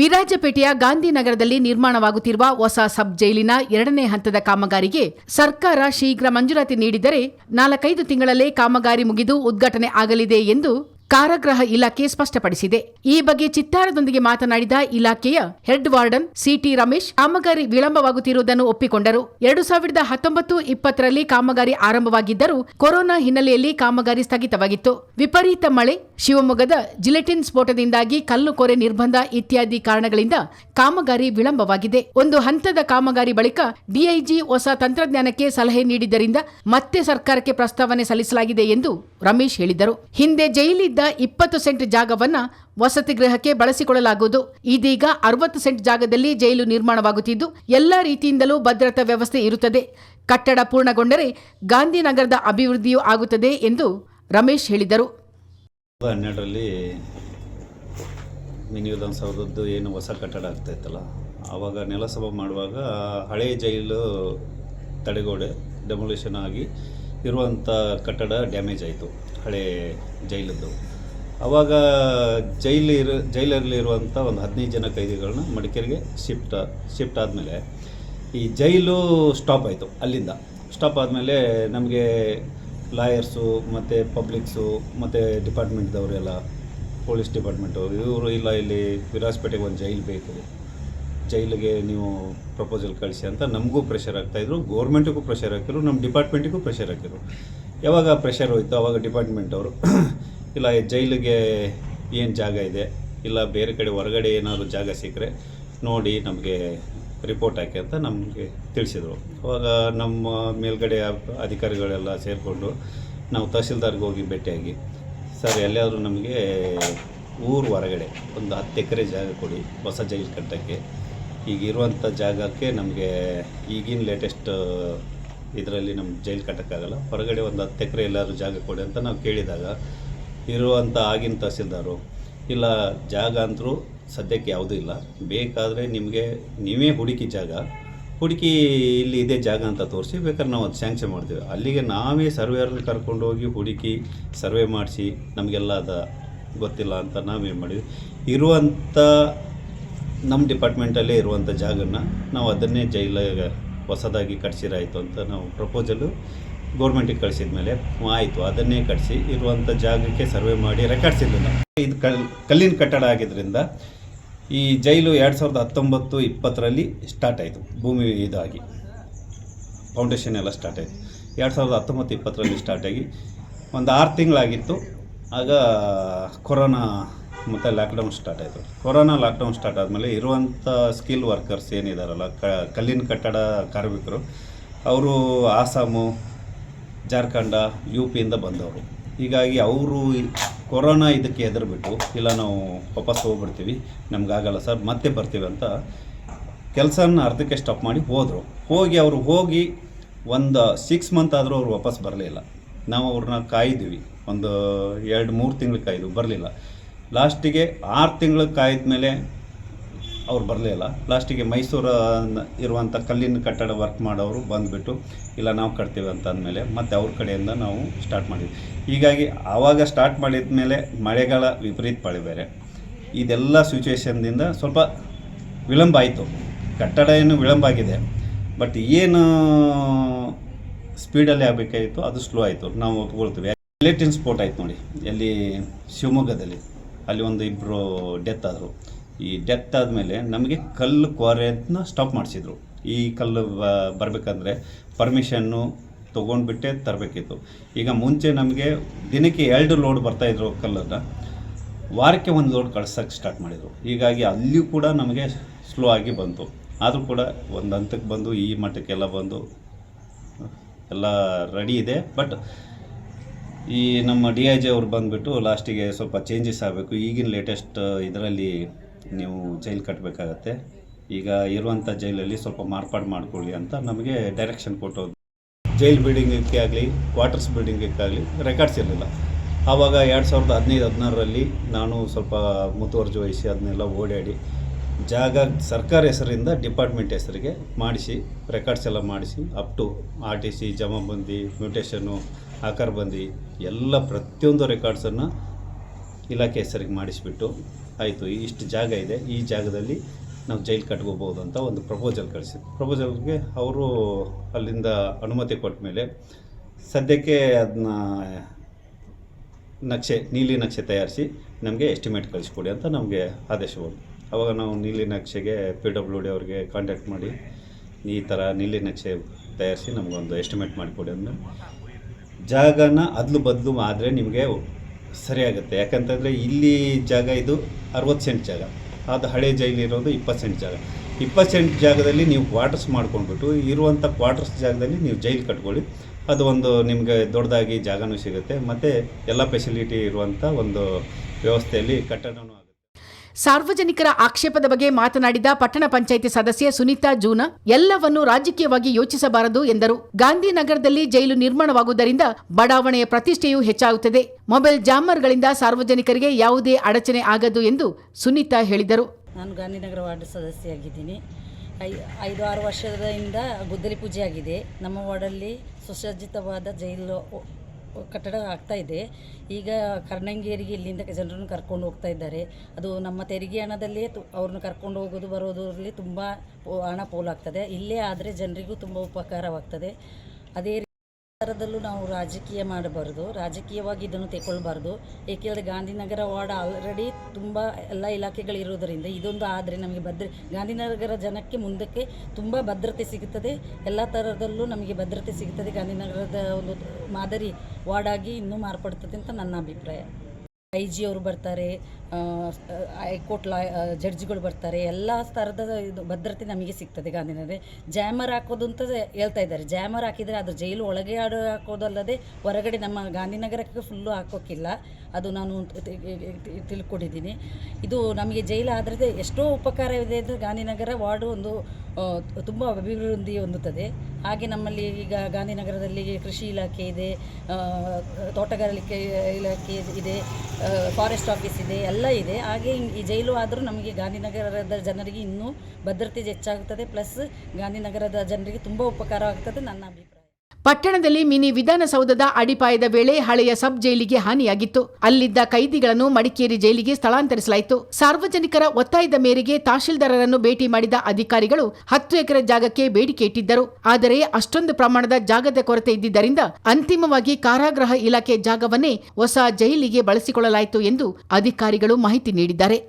ವಿರಾಜಪೇಟೆಯ ಗಾಂಧಿನಗರದಲ್ಲಿ ನಿರ್ಮಾಣವಾಗುತ್ತಿರುವ ಹೊಸ ಸಬ್ ಜೈಲಿನ ಎರಡನೇ ಹಂತದ ಕಾಮಗಾರಿಗೆ ಸರ್ಕಾರ ಶೀಘ್ರ ಮಂಜೂರಾತಿ ನೀಡಿದರೆ ನಾಲ್ಕೈದು ತಿಂಗಳಲ್ಲೇ ಕಾಮಗಾರಿ ಮುಗಿದು ಉದ್ಘಾಟನೆ ಆಗಲಿದೆ ಎಂದು ಕಾರಾಗೃಹ ಇಲಾಖೆ ಸ್ಪಷ್ಟಪಡಿಸಿದೆ. ಈ ಬಗ್ಗೆ ಚಿತ್ತಾರದೊಂದಿಗೆ ಮಾತನಾಡಿದ ಇಲಾಖೆಯ ಹೆಡ್ ವಾರ್ಡನ್ ಸಿಟಿ ರಮೇಶ್, ಕಾಮಗಾರಿ ವಿಳಂಬವಾಗುತ್ತಿರುವುದನ್ನು ಒಪ್ಪಿಕೊಂಡರು. ಎರಡು ಸಾವಿರದ ಹತ್ತೊಂಬತ್ತು ಇಪ್ಪತ್ತರಲ್ಲಿ ಕಾಮಗಾರಿ ಆರಂಭವಾಗಿದ್ದರೂ ಕೊರೋನಾ ಹಿನ್ನೆಲೆಯಲ್ಲಿ ಕಾಮಗಾರಿ ಸ್ಥಗಿತವಾಗಿತ್ತು. ವಿಪರೀತ ಮಳೆ ಶಿವಮೊಗ್ಗದ ಜಿಲೆಟಿನ್ ಸ್ಫೋಟದಿಂದಾಗಿ ಕಲ್ಲು ಕೊರೆ ನಿರ್ಬಂಧ ಇತ್ಯಾದಿ ಕಾರಣಗಳಿಂದ ಕಾಮಗಾರಿ ವಿಳಂಬವಾಗಿದೆ. ಒಂದು ಹಂತದ ಕಾಮಗಾರಿ ಬಳಿಕ ಡಿಐಜಿ ಹೊಸ ತಂತ್ರಜ್ಞಾನಕ್ಕೆ ಸಲಹೆ ನೀಡಿದ್ದರಿಂದ ಮತ್ತೆ ಸರ್ಕಾರಕ್ಕೆ ಪ್ರಸ್ತಾವನೆ ಸಲ್ಲಿಸಲಾಗಿದೆ ಎಂದು ರಮೇಶ್ ಹೇಳಿದರು. ಹಿಂದೆ ಜೈಲಿದ್ದ ಇಪ್ಪತ್ತು ಸೆಂಟ್ ಜಾಗವನ್ನ ವಸತಿ ಗೃಹಕ್ಕೆ ಬಳಸಿಕೊಳ್ಳಲಾಗುವುದು. ಇದೀಗ ಅರವತ್ತು ಸೆಂಟ್ ಜಾಗದಲ್ಲಿ ಜೈಲು ನಿರ್ಮಾಣವಾಗುತ್ತಿದ್ದು, ಎಲ್ಲ ರೀತಿಯಿಂದಲೂ ಭದ್ರತಾ ವ್ಯವಸ್ಥೆ ಇರುತ್ತದೆ. ಕಟ್ಟಡ ಪೂರ್ಣಗೊಂಡರೆ ಗಾಂಧಿನಗರದ ಅಭಿವೃದ್ಧಿಯೂ ಆಗುತ್ತದೆ ಎಂದು ರಮೇಶ್ ಹೇಳಿದರು. ಹನ್ನೆರಡರಲ್ಲಿ ಮಿನಿ ವಿಧಾನಸೌಧದ್ದು ಏನು ಹೊಸ ಕಟ್ಟಡ ಆಗ್ತಾಯಿತ್ತಲ್ಲ ಆವಾಗ ನೆಲಸಭೆ ಮಾಡುವಾಗ ಹಳೆ ಜೈಲು ತಡೆಗೋಡೆ ಡೆಮೊಲೇಷನ್ ಆಗಿ ಇರುವಂಥ ಕಟ್ಟಡ ಡ್ಯಾಮೇಜ್ ಆಯಿತು, ಹಳೆ ಜೈಲದ್ದು. ಆವಾಗ ಜೈಲು ಇರು, ಜೈಲಲ್ಲಿ ಇರುವಂಥ ಒಂದು ಹದಿನೈದು ಜನ ಕೈದಿಗಳನ್ನ ಮಡಿಕೇರಿಗೆ ಶಿಫ್ಟ್ ಶಿಫ್ಟ್ ಆದಮೇಲೆ ಈ ಜೈಲು ಸ್ಟಾಪ್ ಆಯಿತು ಅಲ್ಲಿಂದ. ಸ್ಟಾಪ್ ಆದಮೇಲೆ ನಮಗೆ ಲಾಯರ್ಸು, ಮತ್ತು ಪಬ್ಲಿಕ್ಸು, ಮತ್ತು ಡಿಪಾರ್ಟ್ಮೆಂಟ್ದವರೆಲ್ಲ, ಪೊಲೀಸ್ ಡಿಪಾರ್ಟ್ಮೆಂಟು, ಇವರು ಇಲ್ಲ ಇಲ್ಲಿ ವಿರಾಜಪೇಟೆಗೆ ಒಂದು ಜೈಲು ಬೇಕು. ಜೈಲಿಗೆ ನೀವು ಪ್ರಪೋಸಲ್ ಕಳಿಸಿ ಅಂತ ನಮಗೂ ಪ್ರೆಷರ್ ಆಗ್ತಾಯಿದ್ರು ಗೌರ್ಮೆಂಟಿಗೂ ಪ್ರೆಷರ್ ಹಾಕಿದ್ರು, ನಮ್ಮ ಡಿಪಾರ್ಟ್ಮೆಂಟಿಗೂ ಪ್ರೆಷರ್ ಹಾಕಿದ್ರು. ಯಾವಾಗ ಪ್ರೆಷರ್ ಹೋಯ್ತು ಆವಾಗ ಡಿಪಾರ್ಟ್ಮೆಂಟ್ ಅವರು, ಇಲ್ಲ ಜೈಲಿಗೆ ಏನು ಜಾಗ ಇದೆ, ಇಲ್ಲ ಬೇರೆ ಕಡೆ ಹೊರಗಡೆ ಏನಾದರೂ ಜಾಗ ಸಿಕ್ಕರೆ, ನೋಡಿ ನಮಗೆ ರಿಪೋರ್ಟ್ ಹಾಕಿ ಅಂತ ನಮಗೆ ತಿಳಿಸಿದರು. ಅವಾಗ ನಮ್ಮ ಮೇಲ್ಗಡೆ ಅಧಿಕಾರಿಗಳೆಲ್ಲ ಸೇರಿಕೊಂಡು ನಾವು ತಹಸೀಲ್ದಾರ್ಗೆ ಹೋಗಿ ಭೇಟಿಯಾಗಿ, ಸರ್, ಎಲ್ಲಿಯಾದರೂ ನಮಗೆ ಊರು ಹೊರಗಡೆ ಒಂದು ಹತ್ತು ಎಕರೆ ಜಾಗ ಕೊಡಿ, ಹೊಸ ಜೈಲು ಕಟ್ಟೋಕ್ಕೆ. ಈಗ ಇರುವಂಥ ಜಾಗಕ್ಕೆ ನಮಗೆ ಈಗಿನ ಲೇಟೆಸ್ಟ್ ಇದರಲ್ಲಿ ನಮ್ಮ ಜೈಲು ಕಟ್ಟೋಕ್ಕಾಗಲ್ಲ. ಹೊರಗಡೆ ಒಂದು ಹತ್ತು ಎಕರೆ ಎಲ್ಲಾದರೂ ಜಾಗ ಕೊಡಿ ಅಂತ ನಾವು ಕೇಳಿದಾಗ, ಇರುವಂಥ ಆಗಿನ ತಹಸೀಲ್ದಾರು ಇಲ್ಲ, ಜಾಗ ಅಂತರೂ ಸದ್ಯಕ್ಕೆ ಯಾವುದೂ ಇಲ್ಲ. ಬೇಕಾದರೆ ನಿಮಗೆ, ನೀವೇ ಹುಡುಕಿ ಜಾಗ. ಹುಡುಕಿ ಇಲ್ಲಿ ಇದೆ ಜಾಗ ಅಂತ ತೋರಿಸಿ, ಬೇಕಾದ್ರೆ ನಾವು ಅದು ಸ್ಯಾಂಕ್ಷನ್ ಮಾಡ್ತೀವಿ. ಅಲ್ಲಿಗೆ ನಾವೇ ಸರ್ವೇಯರ್ನ ಕರ್ಕೊಂಡು ಹೋಗಿ ಹುಡುಕಿ ಸರ್ವೆ ಮಾಡಿಸಿ, ನಮಗೆಲ್ಲ ಅದ ಗೊತ್ತಿಲ್ಲ ಅಂತ ನಾವೇನು ಮಾಡಿದ್ವಿ. ಇರುವಂಥ ನಮ್ಮ ಡಿಪಾರ್ಟ್ಮೆಂಟಲ್ಲೇ ಇರುವಂಥ ಜಾಗನ ನಾವು ಅದನ್ನೇ ಜೈಲ ಹೊಸದಾಗಿ ಕಟ್ಸಿರಾಯಿತು ಅಂತ ನಾವು ಪ್ರಪೋಸಲು ಗೌರ್ಮೆಂಟಿಗೆ ಕಳಿಸಿದ ಮೇಲೆ ಆಯಿತು. ಅದನ್ನೇ ಕಟ್ಸಿ ಇರುವಂಥ ಜಾಗಕ್ಕೆ ಸರ್ವೆ ಮಾಡಿ ರೆಕಾರ್ಡ್ಸಿದ್ದಿಲ್ಲ ಇದು ಕಲ್, ಕಲ್ಲಿನ ಕಟ್ಟಡ ಆಗಿದ್ದರಿಂದ ಈ ಜೈಲು ಎರಡು ಸಾವಿರದ ಹತ್ತೊಂಬತ್ತು ಇಪ್ಪತ್ತರಲ್ಲಿ ಸ್ಟಾರ್ಟ್ ಆಯಿತು. ಭೂಮಿ ಇದಾಗಿ. ಫೌಂಡೇಶನ್ ಎಲ್ಲ ಸ್ಟಾರ್ಟ್ ಆಯಿತು. ಎರಡು ಸಾವಿರದ ಹತ್ತೊಂಬತ್ತು ಇಪ್ಪತ್ತರಲ್ಲಿ ಸ್ಟಾರ್ಟ್ ಆಗಿ. ಒಂದು ಆರು ತಿಂಗಳಾಗಿತ್ತು. ಆಗ ಕೊರೋನಾ ಮತ್ತು ಲಾಕ್ಡೌನ್ ಸ್ಟಾರ್ಟ್ ಆಯಿತು. ಕೊರೋನಾ ಲಾಕ್ಡೌನ್ ಸ್ಟಾರ್ಟ್ ಆದಮೇಲೆ ಇರುವಂಥ ಸ್ಕಿಲ್ ವರ್ಕರ್ಸ್ ಏನಿದಾರಲ್ಲ, ಕ, ಕಲ್ಲಿನ ಕಟ್ಟಡ ಕಾರ್ಮಿಕರು, ಅವರು ಆಸಾಮು ಜಾರ್ಖಂಡ ಯು ಪಿಯಿಂದ ಬಂದವರು. ಹೀಗಾಗಿ ಅವರು ಕೊರೋನಾ ಇದಕ್ಕೆ ಹೆದರ್ಬಿಟ್ಟು, ಇಲ್ಲ ನಾವು ವಾಪಸ್ ಹೋಗ್ಬಿಡ್ತೀವಿ, ನಮಗಾಗಲ್ಲ ಸರ್, ಮತ್ತೆ ಬರ್ತೀವಿ ಅಂತ ಕೆಲಸನ ಅರ್ಧಕ್ಕೆ ಸ್ಟಾಪ್ ಮಾಡಿ ಹೋದರು. ಹೋಗಿ ಅವರು ಹೋಗಿ ಒಂದು ಸಿಕ್ಸ್ ಮಂತ್ ಆದರೂ ಅವ್ರು ವಾಪಸ್ ಬರಲಿಲ್ಲ. ನಾವು ಅವ್ರನ್ನ ಕಾಯಿದ್ವಿ. ಒಂದು ಎರಡು ಮೂರು ತಿಂಗಳು ಕಾಯ್ದು ಬರಲಿಲ್ಲ. ಲಾಸ್ಟಿಗೆ ಆರು ತಿಂಗಳು ಕಾಯ್ದ ಮೇಲೆ ಅವ್ರು ಬರಲಿಲ್ಲ ಲಾಸ್ಟಿಗೆ ಮೈಸೂರು ಇರುವಂಥ ಕಲ್ಲಿನ ಕಟ್ಟಡ ವರ್ಕ್ ಮಾಡೋರು ಬಂದುಬಿಟ್ಟು, ಇಲ್ಲ, ನಾವು ಕಟ್ತೀವಿ ಅಂತ ಅಂದಮೇಲೆ ಮತ್ತೆ ಅವ್ರ ಕಡೆಯಿಂದ ನಾವು ಸ್ಟಾರ್ಟ್ ಮಾಡಿದ್ವಿ. ಹೀಗಾಗಿ ಆವಾಗ ಸ್ಟಾರ್ಟ್ ಮಾಡಿದ ಮೇಲೆ ಮಳೆಗಾಲ ವಿಪರೀತ ಮಳೆ ಬೇರೆ. ಇದೆಲ್ಲ ಸಿಚುವೇಶನ್ದಿಂದ ಸ್ವಲ್ಪ ವಿಳಂಬ ಆಯಿತು. ಕಟ್ಟಡ ಏನು ವಿಳಂಬ ಆಗಿದೆ. ಬಟ್ ಏನು ಸ್ಪೀಡಲ್ಲಿ ಆಗಬೇಕಾಯಿತು, ಅದು ಸ್ಲೋ ಆಯಿತು. ನಾವು ಒಪ್ಕೊಳ್ತೀವಿ ರಿಲೇಟಿವ್ ಸ್ಪೋಟ್ ಆಯ್ತು ನೋಡಿ. ಎಲ್ಲಿ ಶಿವಮೊಗ್ಗದಲ್ಲಿ. ಅಲ್ಲಿ ಒಂದು ಇಬ್ಬರು ಡೆತ್ ಆದರು. ಈ ಡೆತ್ ಆದಮೇಲೆ ನಮಗೆ ಕಲ್ಲು ಕ್ವಾರೆನ ಸ್ಟಾಪ್ ಮಾಡಿಸಿದ್ರು. ಈ ಕಲ್ಲು ಬರಬೇಕಂದ್ರೆ ಪರ್ಮಿಷನ್ನು ತೊಗೊಂಡ್ಬಿಟ್ಟೆ ತರಬೇಕಿತ್ತು. ಈಗ ಮುಂಚೆ ನಮಗೆ ದಿನಕ್ಕೆ ಎರಡು ಲೋಡ್ ಬರ್ತಾಯಿದ್ರು ಕಲ್ಲನ್ನು. ವಾರಕ್ಕೆ ಒಂದು ಲೋಡ್ ಕಳ್ಸೋಕ್ಕೆ ಸ್ಟಾರ್ಟ್ ಮಾಡಿದರು. ಹೀಗಾಗಿ ಅಲ್ಲಿಯೂ ಕೂಡ ನಮಗೆ ಸ್ಲೋ ಆಗಿ ಬಂತು. ಆದರೂ ಕೂಡ ಒಂದು ಹಂತಕ್ಕೆ ಬಂದು, ಈ ಮಟ್ಟಕ್ಕೆಲ್ಲ ಬಂದು, ಎಲ್ಲ ರೆಡಿ ಇದೆ. ಬಟ್ ಈ ನಮ್ಮ ಡಿ ಐ ಜಿ ಅವ್ರು ಬಂದುಬಿಟ್ಟು ಲಾಸ್ಟಿಗೆ ಸ್ವಲ್ಪ ಚೇಂಜಸ್ ಆಗಬೇಕು. ಈಗಿನ ಲೇಟೆಸ್ಟ್ ಇದರಲ್ಲಿ ನೀವು ಜೈಲು ಕಟ್ಟಬೇಕಾಗತ್ತೆ ಈಗ ಇರುವಂಥ ಜೈಲಲ್ಲಿ ಸ್ವಲ್ಪ ಮಾರ್ಪಾಡು ಮಾಡಿಕೊಳ್ಳಿ ಅಂತ ನಮಗೆ ಡೈರೆಕ್ಷನ್ ಕೊಟ್ಟೋದು ಜೈಲ್ ಬಿಲ್ಡಿಂಗಿಗೆ ಆಗಲಿ ಕ್ವಾರ್ಟರ್ಸ್ ಬಿಲ್ಡಿಂಗಕ್ಕಾಗಲಿ ರೆಕಾರ್ಡ್ಸ್ ಇರಲಿಲ್ಲ. ಆವಾಗ ಎರಡು ಸಾವಿರದ ಹದಿನೈದು, ಹದಿನಾರರಲ್ಲಿ ನಾನು ಸ್ವಲ್ಪ ಮುತುವರ್ಜಿ ವಹಿಸಿ ಅದನ್ನೆಲ್ಲ ಓಡಾಡಿ ಜಾಗ ಸರ್ಕಾರ ಹೆಸರಿಂದ ಡಿಪಾರ್ಟ್ಮೆಂಟ್ ಹೆಸರಿಗೆ ಮಾಡಿಸಿ ರೆಕಾರ್ಡ್ಸ್ ಎಲ್ಲ ಮಾಡಿಸಿ up to R T C ಜಮಾಬಂದಿ ಮ್ಯೂಟೇಷನ್ನು ಆಕಾರ ಬಂದಿ, ಎಲ್ಲ ಪ್ರತಿಯೊಂದು ರೆಕಾರ್ಡ್ಸನ್ನು ಇಲಾಖೆ ಹೆಸರಿಗೆ ಮಾಡಿಸಿಬಿಟ್ಟು ಆಯಿತು, ಇಷ್ಟು ಜಾಗ ಇದೆ, ಈ ಜಾಗದಲ್ಲಿ ನಾವು ಜೈಲು ಕಟ್ಕೋಬೋದು ಅಂತ ಒಂದು ಪ್ರಪೋಸಲ್ ಕಳಿಸಿ. ಪ್ರಪೋಸಲ್ಗೆ ಅವರು ಅಲ್ಲಿಂದ ಅನುಮತಿ ಕೊಟ್ಟ ಮೇಲೆ ಸದ್ಯಕ್ಕೆ ಅದನ್ನ ನಕ್ಷೆ, ನೀಲಿ ನಕ್ಷೆ ತಯಾರಿಸಿ ನಮಗೆ ಎಸ್ಟಿಮೇಟ್ ಕಳಿಸ್ಕೊಡಿ ಅಂತ ನಮಗೆ ಆದೇಶ ಬಂತು ಅವಾಗ ನಾವು ನೀಲಿ ನಕ್ಷೆಗೆ ಪಿ ಡಬ್ಲ್ಯೂ ಡಿ ಅವ್ರಿಗೆ ಕಾಂಟ್ಯಾಕ್ಟ್ ಮಾಡಿ, ಈ ಥರ ನೀಲಿ ನಕ್ಷೆ ತಯಾರಿಸಿ ನಮಗೊಂದು ಎಸ್ಟಿಮೇಟ್ ಮಾಡಿಕೊಡಿ ಅಂದರೆ ಜಾಗನ ಅದಲು ಬದಲು ಆದರೆ ನಿಮಗೆ ಸರಿಯಾಗುತ್ತೆ. ಯಾಕಂತಂದರೆ ಇಲ್ಲಿ ಜಾಗ ಇದು ಅರವತ್ತು ಸೆಂಟ್ ಜಾಗ. ಅದು ಹಳೆ ಜೈಲಿರೋದು ಇಪ್ಪತ್ತು ಸೆಂಟ್ ಜಾಗ. ಇಪ್ಪತ್ತು ಸೆಂಟ್ ಜಾಗದಲ್ಲಿ ನೀವು ಕ್ವಾರ್ಟರ್ಸ್ ಮಾಡ್ಕೊಂಡ್ಬಿಟ್ಟು ಇರುವಂಥ ಕ್ವಾರ್ಟರ್ಸ್ ಜಾಗದಲ್ಲಿ ನೀವು ಜೈಲು ಕಟ್ಕೊಳ್ಳಿ. ಅದು ಒಂದು ನಿಮಗೆ ದೊಡ್ಡದಾಗಿ ಜಾಗನೂ ಸಿಗುತ್ತೆ. ಮತ್ತು ಎಲ್ಲ ಫೆಸಿಲಿಟಿ ಇರುವಂಥ ಒಂದು ವ್ಯವಸ್ಥೆಯಲ್ಲಿ ಕಟ್ಟಡನೂ ಸಾರ್ವಜನಿಕರ ಆಕ್ಷೇಪದ ಬಗ್ಗೆ ಮಾತನಾಡಿದ ಪಟ್ಟಣ ಪಂಚಾಯಿತಿ ಸದಸ್ಯೆ ಸುನೀತಾ ಜೂನ, ಎಲ್ಲವನ್ನು ರಾಜಕೀಯವಾಗಿ ಯೋಚಿಸಬಾರದು ಎಂದರು. ಗಾಂಧಿನಗರದಲ್ಲಿ ಜೈಲು ನಿರ್ಮಾಣವಾಗುವುದರಿಂದ ಬಡಾವಣೆಯ ಪ್ರತಿಷ್ಠೆಯೂ ಹೆಚ್ಚಾಗುತ್ತದೆ. ಮೊಬೈಲ್ ಜಾಮರ್ಗಳಿಂದ ಸಾರ್ವಜನಿಕರಿಗೆ ಯಾವುದೇ ಅಡಚಣೆ ಆಗದು ಎಂದು ಸುನೀತಾ ಹೇಳಿದರು. ನಾನು ಗಾಂಧಿನಗರ ವಾರ್ಡ್ ಸದಸ್ಯೆಯಾಗಿದ್ದೀನಿ. ಐದು ಆರು ವರ್ಷದಿಂದ ಗುದ್ದಲಿ ಪೂಜೆ ಆಗಿದೆ ನಮ್ಮ ವಾರ್ಡಲ್ಲಿ ಸುಸಜ್ಜಿತವಾದ ಜೈಲು ಕಟ್ಟಡ ಆಗ್ತಾ ಇದೆ. ಈಗ ಕರ್ಣಂಗೇರಿಗೆ ಇಲ್ಲಿಂದ ಜನರನ್ನು ಕರ್ಕೊಂಡು ಹೋಗ್ತಾ ಇದ್ದಾರೆ. ಅದು ನಮ್ಮ ತೆರಿಗೆ ಹಣದಲ್ಲೇ ತು ಅವ್ರನ್ನ ಕರ್ಕೊಂಡು ಹೋಗೋದು, ಬರೋದರಲ್ಲಿ ತುಂಬ ಹಣ ಪೋಲಾಗ್ತದೆ. ಇಲ್ಲೇ ಆದರೆ ಜನರಿಗೂ ತುಂಬ ಉಪಕಾರವಾಗ್ತದೆ. ಅದೇ ಥರದಲ್ಲೂ ನಾವು ರಾಜಕೀಯ ಮಾಡಬಾರ್ದು, ರಾಜಕೀಯವಾಗಿ ಇದನ್ನು ತೆಗೊಳ್ಬಾರ್ದು ಏಕೆಂದರೆ ಗಾಂಧಿನಗರ ವಾರ್ಡ್ ಆಲ್ರೆಡಿ ತುಂಬ ಎಲ್ಲ ಇಲಾಖೆಗಳಿರೋದರಿಂದ ಇದೊಂದು ಆದರೆ ನಮಗೆ ಭದ್ರ, ಗಾಂಧಿನಗರ ಜನಕ್ಕೆ ಮುಂದಕ್ಕೆ ತುಂಬ ಭದ್ರತೆ ಸಿಗುತ್ತದೆ. ಎಲ್ಲ ಥರದಲ್ಲೂ ನಮಗೆ ಭದ್ರತೆ ಸಿಗುತ್ತದೆ. ಗಾಂಧಿನಗರದ ಒಂದು ಮಾದರಿ ವಾರ್ಡಾಗಿ ಇನ್ನೂ ಮಾರ್ಪಡ್ತದೆ ಅಂತ ನನ್ನ ಅಭಿಪ್ರಾಯ. ಐ ಜಿ ಅವರು ಬರ್ತಾರೆ ಹೈಕೋರ್ಟ್ ಲಾ ಜಡ್ಜ್ಗಳು ಬರ್ತಾರೆ, ಎಲ್ಲ ಥರದ ಇದು ಭದ್ರತೆ ನಮಗೆ ಸಿಗ್ತದೆ ಗಾಂಧಿನಗರ ಜಾಮರ್ ಹಾಕೋದು ಅಂತ ಹೇಳ್ತಾ ಇದ್ದಾರೆ. ಜಾಮರ್ ಹಾಕಿದರೆ ಅದು ಜೈಲು ಒಳಗೆ ಆಡ, ಹಾಕೋದಲ್ಲದೆ ಹೊರಗಡೆ ನಮ್ಮ ಗಾಂಧಿನಗರಕ್ಕೆ ಫುಲ್ಲು ಹಾಕೋಕ್ಕಿಲ್ಲ ಅದು ನಾನು ತಿಳ್ಕೊಂಡಿದ್ದೀನಿ. ಇದು ನಮಗೆ ಜೈಲು ಆದರೆ ಎಷ್ಟೋ ಉಪಕಾರವಿದೆ ಅಂದರೆ ಗಾಂಧಿನಗರ ವಾರ್ಡು ಒಂದು ತುಂಬ ಅಭಿವೃದ್ಧಿ ಹೊಂದುತ್ತದೆ. ಹಾಗೆ ನಮ್ಮಲ್ಲಿ ಈಗ ಗಾಂಧಿನಗರದಲ್ಲಿ ಕೃಷಿ ಇಲಾಖೆ ಇದೆ ತೋಟಗಾರಿಕೆ ಇಲಾಖೆ ಇದೆ ಫಾರೆಸ್ಟ್ ಆಫೀಸ್ ಇದೆ, ಎಲ್ಲ ಇದೆ. ಹಾಗೆ ಈ ಜೈಲು ಆದರೂ ನಮಗೆ ಗಾಂಧಿನಗರದ ಜನರಿಗೆ ಇನ್ನೂ ಭದ್ರತೆ ಹೆಚ್ಚಾಗುತ್ತದೆ ಪ್ಲಸ್ ಗಾಂಧಿನಗರದ ಜನರಿಗೆ ತುಂಬ ಉಪಕಾರ ಆಗ್ತದೆ ನನ್ನ ಅಭಿಪ್ರಾಯ. ಪಟ್ಟಣದಲ್ಲಿ ಮಿನಿ ವಿಧಾನಸೌಧದ ಅಡಿಪಾಯದ ವೇಳೆ ಹಳೆಯ ಸಬ್ ಜೈಲಿಗೆ ಹಾನಿಯಾಗಿತ್ತು. ಅಲ್ಲಿದ್ದ ಕೈದಿಗಳನ್ನು ಮಡಿಕೇರಿ ಜೈಲಿಗೆ ಸ್ಥಳಾಂತರಿಸಲಾಯಿತು. ಸಾರ್ವಜನಿಕರ ಒತ್ತಾಯದ ಮೇರೆಗೆ ತಹಶೀಲ್ದಾರರನ್ನು ಭೇಟಿ ಮಾಡಿದ ಅಧಿಕಾರಿಗಳು ಹತ್ತು ಎಕರೆ ಜಾಗಕ್ಕೆ ಬೇಡಿಕೆ ಇಟ್ಟಿದ್ದರು. ಆದರೆ ಅಷ್ಟೊಂದು ಪ್ರಮಾಣದ ಜಾಗದ ಕೊರತೆ ಇದ್ದಿದ್ದರಿಂದ ಅಂತಿಮವಾಗಿ ಕಾರಾಗೃಹ ಇಲಾಖೆ ಜಾಗವನ್ನೇ ಹೊಸ ಜೈಲಿಗೆ ಬಳಸಿಕೊಳ್ಳಲಾಯಿತು ಎಂದು ಅಧಿಕಾರಿಗಳು ಮಾಹಿತಿ ನೀಡಿದ್ದಾರೆ.